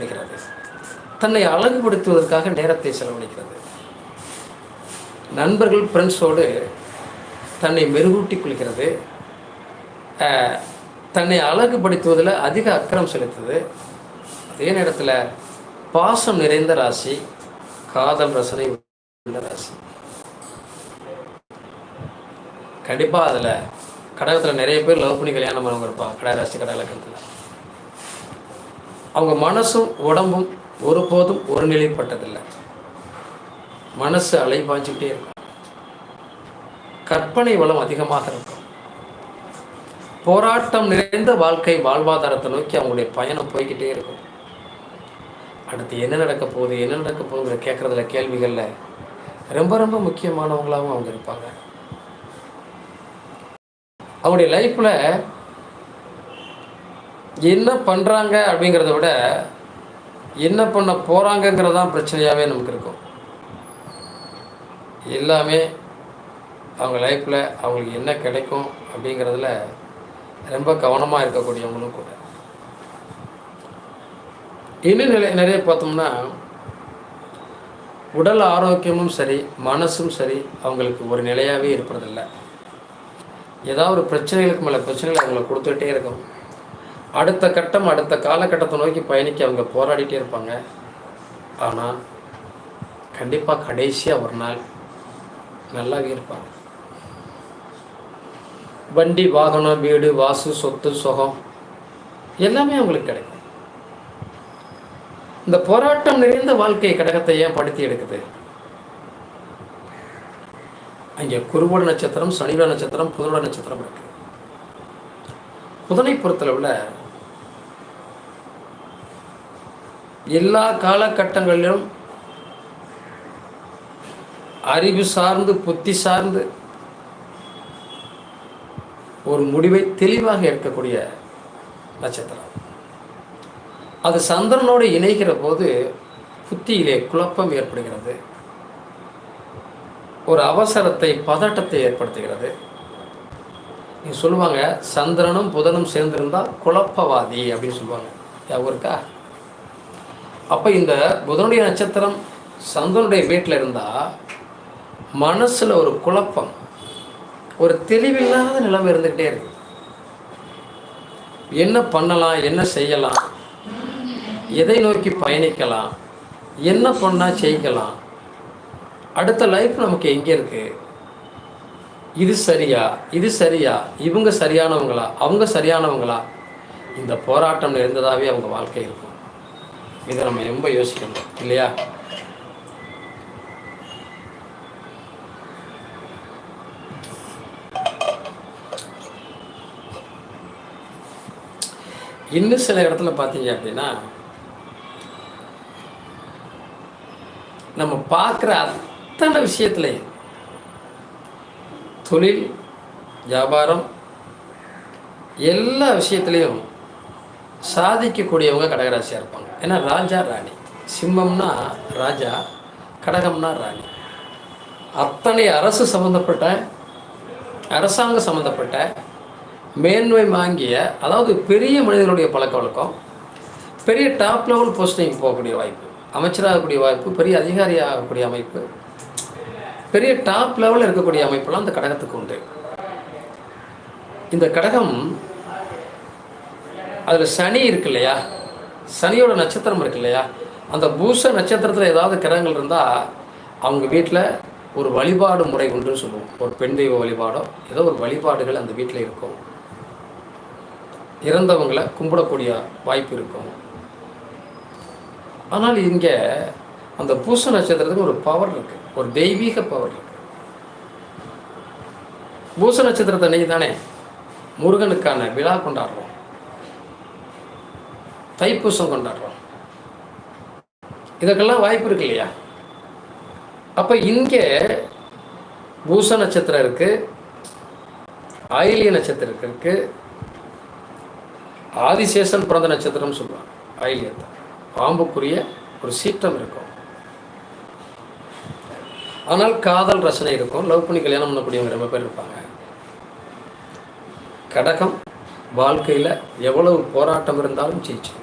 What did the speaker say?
செலவழிக்கிறது தன்னை அழகுபடுத்துவதற்காக நேரத்தை செலவழிக்கிறது. நண்பர்கள் ஃப்ரெண்ட்ஸோடு தன்னை மெருகூட்டிக் கொள்கிறது. தன்னை அழகுபடுத்துவதில் அதிக அக்கறம் செலுத்துது. அதே நேரத்தில் பாசம் நிறைந்த ராசி காதல் ரசனை உள்ள ராசி. கண்டிப்பாக அதில் கடகத்தில் நிறைய பேர் லவ் பண்ணி கல்யாணம் பண்ணவங்க இருப்பாங்க. கடக ராசி கடக லக்கணத்தில். அவங்க மனசும் உடம்பும் ஒருபோதும் ஒரு நிலைப்பட்டதில்லை மனசு அலைபாஞ்சிக்கிட்டே இருக்கும். கற்பனை வளம் அதிகமாக இருக்கும். போராட்டம் நிறைந்த வாழ்க்கை வாழ்வாதாரத்தை நோக்கி அவங்களுடைய பயணம் போய்கிட்டே இருக்கும். அடுத்து என்ன நடக்க போகுது என்ன நடக்க போகுதுங்கிற கேட்குறதுல கேள்விகளில் ரொம்ப ரொம்ப முக்கியமானவங்களாகவும் அவங்க இருப்பாங்க. அவங்களுடைய லைஃப்பில் என்ன பண்ணுறாங்க அப்படிங்கிறத விட என்ன பண்ண போகிறாங்கங்கிறது தான் பிரச்சனையாகவே நமக்கு இருக்கும். எல்லாமே அவங்க லைஃப்பில் அவங்களுக்கு என்ன கிடைக்கும் அப்படிங்கிறதுல ரொம்ப கவனமாக இருக்கக்கூடியவங்களும் கூட. இன்னும் நிலை நிறைய பார்த்தோம்னா உடல் ஆரோக்கியமும் சரி மனசும் சரி அவங்களுக்கு ஒரு நிலையாகவே இருப்பதில்லை. ஏதாவது ஒரு பிரச்சனைகளுக்கு மேலே பிரச்சனைகள் அவங்கள கொடுத்துக்கிட்டே இருக்கும் அடுத்த கட்டம் அடுத்த காலகட்டத்தை நோக்கி பயணிக்க அவங்க போராடிட்டே இருப்பாங்க. ஆனால் கண்டிப்பாக கடைசியாக ஒரு நாள் நல்லாவே இருப்பாங்க. வண்டி வாகனம் வீடு வாசு சொத்து சுகம் எல்லாமே அவங்களுக்கு கிடைக்கும். இந்த போராட்டம் நிறைந்த வாழ்க்கை கடகத்தை ஏன் படுத்தி எடுக்குது? அங்கே குருவோட நட்சத்திரம் சனிவ நட்சத்திரம் புதனோட நட்சத்திரம் இருக்குது புதனை பொறுத்தளவில் எல்லா காலகட்டங்களிலும் அறிவு சார்ந்து புத்தி சார்ந்து ஒரு முடிவை தெளிவாக எடுக்கக்கூடிய நட்சத்திரம். அது சந்திரனோடு இணைகிற போது புத்தியிலே குழப்பம் ஏற்படுகிறது. ஒரு அவசரத்தை பதட்டத்தை ஏற்படுத்துகிறது. நீ சொல்லுவாங்க சந்திரனும் புதனும் சேர்ந்திருந்தால் குழப்பவாதி அப்படின்னு சொல்லுவாங்க. ஞாபகம் இருக்கா? அப்போ இந்த புதனுடைய நட்சத்திரம் சந்திரனுடைய வீட்டில் இருந்தால் மனசில் ஒரு குழப்பம் ஒரு தெளிவில்லாத நிலைமை இருந்துக்கிட்டே இருக்கு. என்ன பண்ணலாம் என்ன செய்யலாம் எதை நோக்கி பயணிக்கலாம் என்ன பண்ணால் செய்யலாம் அடுத்த லைஃப் நமக்கு எங்கே இருக்குது இது சரியா இது சரியா இவங்க சரியானவங்களா அவங்க சரியானவங்களா? இந்த போராட்டம் இருந்ததாகவே அவங்க வாழ்க்கை இருக்கும். இதை நம்ம ரொம்ப யோசிக்கணும் இல்லையா? இன்னும் சில இடத்துல பார்த்தீங்க அப்படின்னா நம்ம பார்க்குற அத்தனை விஷயத்துலையும் தொழில் வியாபாரம் எல்லா விஷயத்துலேயும் சாதிக்கக்கூடியவங்க கடகராசியாக இருப்பாங்க. ஏன்னா ராஜா ராணி. சிம்மம்னா ராஜா கடகம்னா ராணி. அத்தனை அரசு சம்மந்தப்பட்ட அரசாங்கம் சம்மந்தப்பட்ட மேன்மை வாங்கிய அதாவது பெரிய மனிதனுடைய பழக்க வழக்கம் பெரிய டாப் லெவல் போஸ்டிங் போகக்கூடிய வாய்ப்பு அமைச்சராகக்கூடிய வாய்ப்பு பெரிய அதிகாரி ஆகக்கூடிய அமைப்பு பெரிய டாப் லெவலில் இருக்கக்கூடிய அமைப்பெல்லாம் அந்த கடகத்துக்கு உண்டு. இந்த கடகம் அதில் சனி இருக்கு இல்லையா? சனியோட நட்சத்திரம் இருக்கு இல்லையா? அந்த பூச நட்சத்திரத்தில் ஏதாவது கிரகங்கள் இருந்தால் அவங்க வீட்டில் ஒரு வழிபாடு முறை உண்டு சொல்லுவோம். ஒரு பெண் தெய்வ வழிபாடோ ஏதோ ஒரு வழிபாடுகள் அந்த வீட்டில் இருக்கும். இறந்தவங்களை கும்பிடக்கூடிய வாய்ப்பு இருக்கும். ஆனால் இங்கே அந்த பூச நட்சத்திரத்துக்கு ஒரு பவர் இருக்குது ஒரு தெய்வீக பவர் பூச நட்சத்திரத்தை அன்னைக்கு தானே முருகனுக்கான விழா கொண்டாடுறோம். தைப்பூசம் கொண்டாடுறோம். இதற்கெல்லாம் வாய்ப்பு இருக்கு இல்லையா? அப்போ இங்கே பூச நட்சத்திரம் இருக்கு ஆயிலிய நட்சத்திரம் இருக்கு. ஆதிசேஷன் பிறந்த நட்சத்திரம்னு சொல்லுவாங்க ஆயிலியத்தை. பாம்புக்குரிய ஒரு சீற்றம் இருக்கும். ஆனால் காதல் ரசனை இருக்கும். லவ் பண்ணி கல்யாணம் பண்ணக்கூடியவங்க ரொம்ப பேர் இருப்பாங்க. கடகம் வாழ்க்கையில் எவ்வளவு போராட்டம் இருந்தாலும் ஜெயிச்சு